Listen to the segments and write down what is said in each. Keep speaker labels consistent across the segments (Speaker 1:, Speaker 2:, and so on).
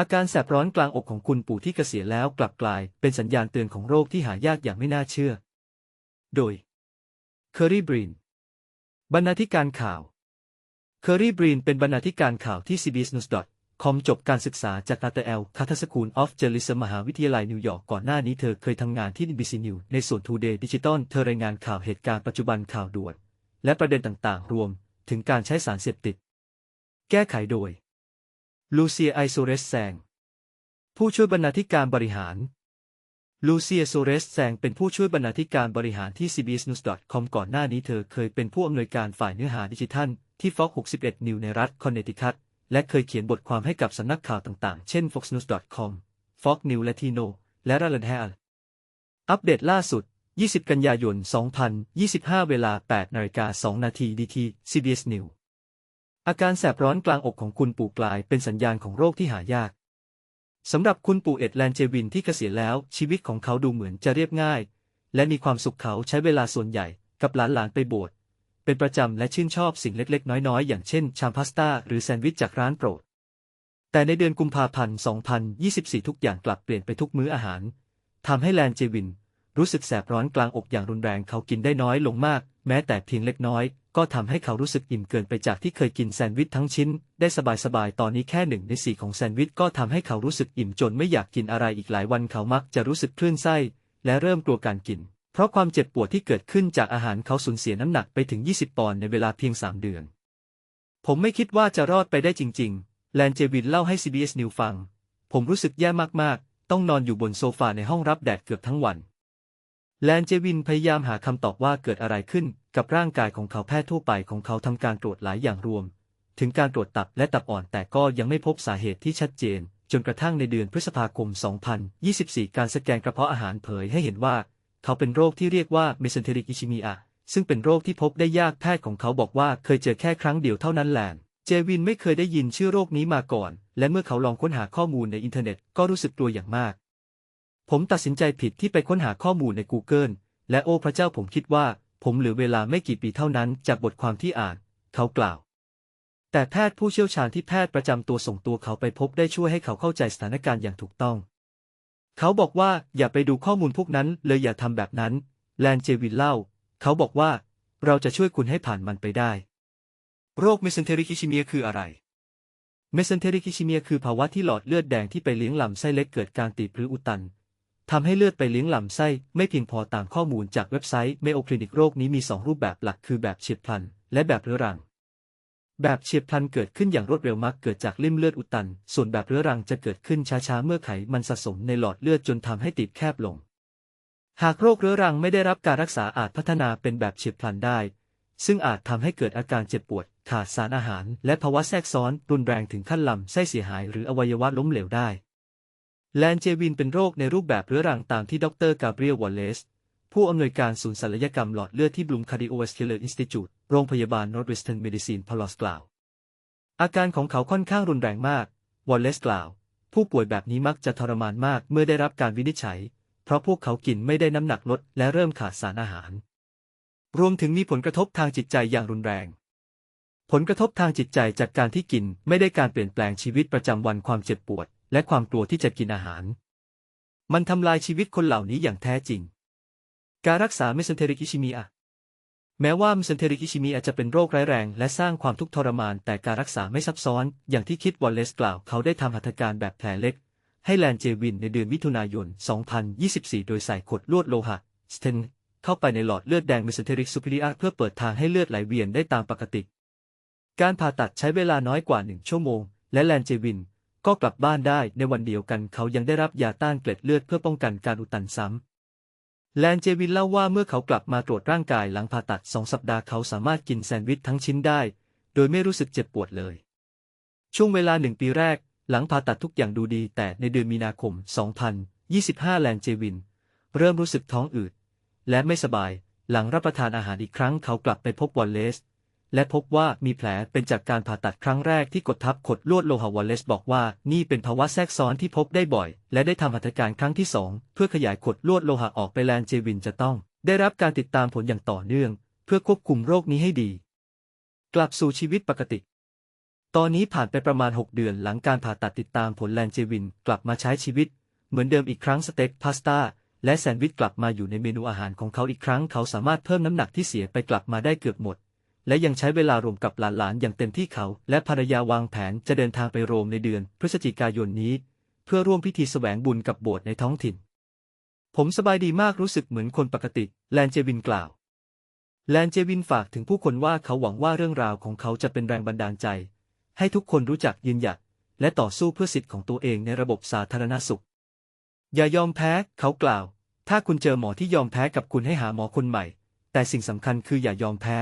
Speaker 1: อาการแสบร้อนกลางอกของคุณปู่ที่เกษียณแล้วกลับกลายเป็นสัญญาณเตือนของโรคที่หายากอย่างไม่น่าเชื่อ โดยเคอรี่บรีนบรรณาธิการข่าวเคอรี่บรีนเป็นบรรณาธิการข่าวที่ CBS News com จบการศึกษาจาก RTL c a t a School of Journalism มหาวิทยาลัยนิวยอร์กก่อนหน้านี้เธอเคยทำงานที่ NBC News ในส่วน Today Digital เธอรายงานข่าวเหตุการณ์ปัจจุบันข่าวด่วนและประเด็นต่างๆ รวมถึงการใช้สารเสพติด แก้ไขโดย ลูเซียไอโซเรสแซง ผู้ช่วยบรรณาธิการบริหาร ลูเซียโซเรสแซงเป็นผู้ช่วยบรรณาธิการบริหารที่ CBS News com ก่อนหน้านี้เธอเคยเป็นผู้อำนวยการฝ่ายเนื้อหาดิจิทัล ที่ Fox 61 News ในรัฐคอนเนติคัต และเคยเขียนบทความให้กับสำนักข่าวต่างๆ เช่น foxnews.com fox news latino และ r a l a n h a l อัปเดตล่าสุด 20 กันยายน 2025 เวลา 8นาฬิกา2นาทีดีที CBS News อาการแสบร้อนกลางอกของคุณปู่กลายเป็นสัญญาณของโรคที่หายากสำหรับคุณปู่เอ็ดแลนเจวินที่เกษียณแล้วชีวิตของเขาดูเหมือนจะเรียบง่าย และมีความสุขเขาใช้เวลาส่วนใหญ่กับหลานๆไปโบสถ์เป็นประจำและชื่นชอบสิ่งเล็กๆ น้อยๆ อย่างเช่น ชามพาสต้าหรือแซนด์วิชจากร้านโปรด แต่ในเดือนกุมภาพันธ์ 2024 ทุกอย่างกลับเปลี่ยนไปทุกมื้ออาหารทำให้แลนเจวินรู้สึกแสบร้อนกลางอกอย่างรุนแรงเขากินได้น้อยลงมาก แม้แต่เพียงเล็กน้อย ก็ทำให้เขารู้สึกอิ่มเกินไปจากที่เคยกินแซนด์วิชทั้งชิ้น ได้สบายๆ ตอนนี้แค่หนึ่งในสี่ของแซนด์วิชก็ทำให้เขารู้สึกอิ่มจนไม่อยากกินอะไรอีกหลายวันเขามักจะรู้สึกคลื่นไส้ และเริ่มกลัวการกิน เพราะความเจ็บปวดที่เกิดขึ้นจากอาหารเขาสูญเสียน้ำหนักไปถึง 20 ปอนด์ในเวลาเพียง 3 เดือน ผมไม่คิดว่าจะรอดไปได้จริง ๆ แลนเจวินเล่าให้ CBS News ฟัง ผมรู้สึกแย่มากๆ ต้องนอนอยู่บนโซฟาในห้องรับแดดเกือบทั้งวัน แลนเจวินพยายามหาคำตอบว่าเกิดอะไรขึ้น กับร่างกายของเขาแพทย์ทั่วไปของเขาทำการตรวจหลายอย่างรวม ถึงการตรวจตับและตับอ่อนแต่ก็ยังไม่พบสาเหตุที่ชัดเจน จนกระทั่งในเดือนพฤษภาคม 2024 การสแกนกระเพาะอาหารเผยให้เห็นว่า เขาเป็นโรคที่เรียกว่าเมเซนเทริกอิชิมีอาซึ่งเป็นโรคที่พบได้ยากแพทย์ของเขาบอกว่าเคยเจอแค่ครั้งเดียวเท่านั้นแหละเจวินไม่เคยได้ยินชื่อโรคนี้มาก่อน และเมื่อเขาลองค้นหาข้อมูลในอินเทอร์เน็ตก็รู้สึกกลัวอย่างมาก ผมตัดสินใจผิดที่ไปค้นหาข้อมูลใน Google และโอ้พระเจ้าผมคิดว่า ผมเหลือเวลาไม่กี่ปีเท่านั้นจากบทความที่อ่าน เขากล่าว แต่แพทย์ผู้เชี่ยวชาญที่แพทย์ประจำตัวส่งตัวเขาไปพบได้ช่วยให้เขาเข้าใจสถานการณ์อย่างถูกต้อง เขาบอกว่าอย่าไปดูข้อมูลพวกนั้นเลยอย่าทำแบบนั้น แลนเจวินเล่า เขาบอกว่า เราจะช่วยคุณให้ผ่านมันไปได้ โรคเมสเซนเทริคิชิเมียคืออะไรเมสเซนเทริคิชิเมียคือภาวะที่หลอดเลือดแดงที่ไปเลี้ยงลำไส้เล็กเกิดการตีบหรืออุดตัน ทำให้เลือดไปเลี้ยงลำไส้ ไม่เพียงพอตามข้อมูลจากเว็บไซต์เมโอคลินิกโรคนี้มี 2 รูปแบบหลักคือแบบเฉียบพลัน และแบบเรื้อรัง แบบเฉียบพลันเกิดขึ้นอย่างรวดเร็วมักเกิดจากลิ่มเลือดอุดตัน ส่วนแบบเรื้อรังจะเกิดขึ้นช้าๆ เมื่อไขมันสะสมในหลอดเลือดจนทำให้ตีบแคบลง หากโรคเรื้อรังไม่ได้รับการรักษาอาจพัฒนาเป็นแบบเฉียบพลันได้ ซึ่งอาจทำให้เกิดอาการเจ็บปวด ขาดสารอาหาร และภาวะแทรกซ้อนรุนแรงถึงขั้นลำไส้เสียหาย หรืออวัยวะล้มเหลวได้ แลนเจวินเป็นโรคในรูปแบบเรื้อรังตามที่ดรกาเบรียลวอลเลสผู้อำนวยการศูนย์ศัลยกรรมหลอดเลือดที่บลูมคาร์ดิโอวัสคิลเลอร์อินสติจูตโรงพยาบาลนอร์ทเวสเทิร์นเมดิซินพลอสกล่าว อาการของเขาค่อนข้างรุนแรงมาก วอลเลสกล่าว ผู้ป่วยแบบนี้มักจะทรมานมากเมื่อได้รับการวินิจฉัย เพราะพวกเขากินไม่ได้น้ำหนักลดและเริ่มขาดสารอาหาร รวมถึงมีผลกระทบทางจิตใจอย่างรุนแรง ผลกระทบทางจิตใจจากการที่กินไม่ได้การเปลี่ยนแปลงชีวิตประจำวันความเจ็บปวด และความกลัวที่จะกินอาหาร มันทำลายชีวิตคนเหล่านี้อย่างแท้จริง การรักษาเมสเซนเทริกิชิมีอาแม้ว่าเมสเซนเทริกิชิมีอาจจะเป็นโรคร้ายแรง และสร้างความทุกข์ทรมาน แต่การรักษาไม่ซับซ้อน อย่างที่คิดวอลเลสกล่าว เขาได้ทำหัตถการแบบแผลเล็ก ให้แลนเจวินในเดือนมิถุนายน 2024 โดยใส่ขวดลวดโลหะสเตนเข้าไปในหลอดเลือดแดงเมสเทริกซูพิริอาเพื่อเปิดทางให้เลือดไหลเวียนได้ตามปกติ การผ่าตัดใช้เวลาน้อยกว่าหนึ่งชั่วโมง และแลนเจวิน ก็กลับบ้านได้ในวันเดียวกันเขายังได้รับยาต้านเกล็ดเลือดเพื่อป้องกันการอุดตันซ้ำ แลนเจวินเล่าว่าเมื่อเขากลับมาตรวจร่างกายหลังผ่าตัดสองสัปดาห์เขาสามารถกินแซนด์วิชทั้งชิ้นได้ โดยไม่รู้สึกเจ็บปวดเลย ช่วงเวลาหนึ่งปีแรก หลังผ่าตัดทุกอย่างดูดีแต่ในเดือนมีนาคม 2025 แลนเจวิน เริ่มรู้สึกท้องอืด และไม่สบาย หลังรับประทานอาหารอีกครั้งเขากลับไปพบวอลเลส และพบว่ามีแผลเป็นจากการผ่าตัดครั้งแรกที่กดทับขดลวดโลหะวอลเลสบอกว่านี่เป็นภาวะแทรกซ้อนที่พบได้บ่อย และได้ทำหัตถการครั้งที่สองเพื่อขยายขดลวดโลหะออกไปแลนเจวินจะต้อง ได้รับการติดตามผลอย่างต่อเนื่อง เพื่อควบคุมโรคนี้ให้ดี กลับสู่ชีวิตปกติ ตอนนี้ผ่านไปประมาณ 6 เดือนหลังการผ่าตัดติดตามผลแลนเจวิน กลับมาใช้ชีวิต เหมือนเดิมอีกครั้งสเต็กพาสต้าและแซนด์วิชกลับมาอยู่ในเมนูอาหารของเขาอีกครั้ง เขาสามารถเพิ่มน้ำหนักที่เสียไปกลับมาได้เกือบหมด และยังใช้เวลารวมกับหลานๆอย่างเต็มที่เขา และภรรยาวางแผนจะเดินทางไปโรมในเดือน พฤศจิกายนนี้ เพื่อร่วมพิธีแสวงบุญกับโบสถ์ในท้องถิ่น ผมสบายดีมากรู้สึกเหมือนคนปกติ แลนเจวินกล่าว แลนเจวินฝากถึงผู้คนว่าเขาหวังว่าเรื่องราวของเขาจะเป็นแรงบันดาลใจ ให้ทุกคนรู้จักยืนหยัด และต่อสู้เพื่อสิทธิ์ของตัวเองในระบบสาธารณสุข อย่ายอมแพ้ เขากล่าว ถ้าคุณเจอหมอที่ยอมแพ้กับคุณให้หาหมอคนใหม่ แต่สิ่งสำคัญคืออย่ายอมแพ้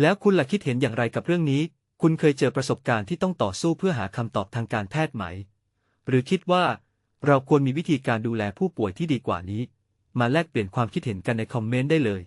Speaker 1: แล้วคุณล่ะคิดเห็นอย่างไรกับเรื่องนี้ คุณเคยเจอประสบการณ์ที่ต้องต่อสู้เพื่อหาคำตอบทางการแพทย์ไหม หรือคิดว่า เราควรมีวิธีการดูแลผู้ป่วยที่ดีกว่านี้ มาแลกเปลี่ยนความคิดเห็นกันในคอมเมนต์ได้เลย